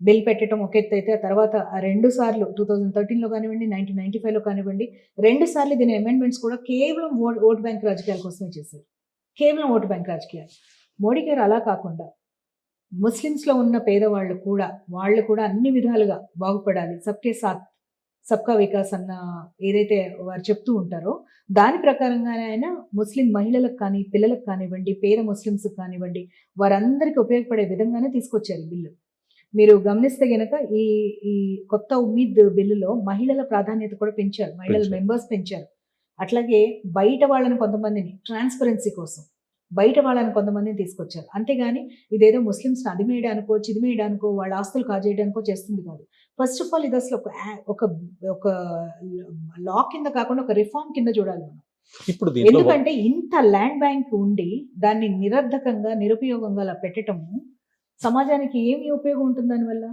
Bill పెట్టడం ఒక ఎత్తు అయితే ఆ తర్వాత ఆ రెండు సార్లు టూ థౌజండ్ థర్టీన్లో కానివ్వండి నైన్టీన్ నైన్టీ ఫైవ్లో కానివ్వండి రెండు సార్లు దీని అమెండ్మెంట్స్ కూడా కేవలం ఓట్ ఓట్ బ్యాంక్ రాజకీయాల కోసమే చేశారు. కేవలం ఓటు బ్యాంక్ రాజకీయాలు. మోడీ గారు అలా కాకుండా ముస్లిమ్స్లో ఉన్న పేదవాళ్ళు కూడా వాళ్ళు కూడా అన్ని విధాలుగా బాగుపడాలి. సబ్కే సాత్ సబ్కా వికాస్ అన్న ఏదైతే వారు చెప్తూ ఉంటారో దాని ప్రకారంగానే ఆయన ముస్లిం మహిళలకు కానీ పిల్లలకు కానివ్వండి పేద ముస్లిమ్స్కి కానివ్వండి వారందరికీ ఉపయోగపడే విధంగానే తీసుకొచ్చారు బిల్లు. మీరు గమనిస్తే గనక ఈ ఈ కొత్త ఉమ్మీద్ బిల్లులో మహిళల ప్రాధాన్యత కూడా పెంచారు. మహిళల. మెంబర్స్ పెంచారు. అట్లాగే బయట వాళ్ళని కొంతమందిని ట్రాన్స్పరెన్సీ కోసం బయట వాళ్ళని కొంతమందిని తీసుకొచ్చారు. అంతేగాని ఇదేదో ముస్లిమ్స్ అది మేయడానికో చిదిమేయడానికో వాళ్ళ ఆస్తులు కాజేయడానికో చేస్తుంది కాదు. ఫస్ట్ ఆఫ్ ఆల్ ఇది అసలు ఒక ఒక ఒక లా కింద కాకుండా ఒక రిఫార్మ్ కింద చూడాలి మనం. ఇప్పుడు ఎందుకంటే ఇంత ల్యాండ్ బ్యాంక్ ఉండి దాన్ని నిరర్ధకంగా నిరుపయోగంగా అలా పెట్టటము సమాజానికి ఏమి ఉపయోగం ఉంటుంది దానివల్ల?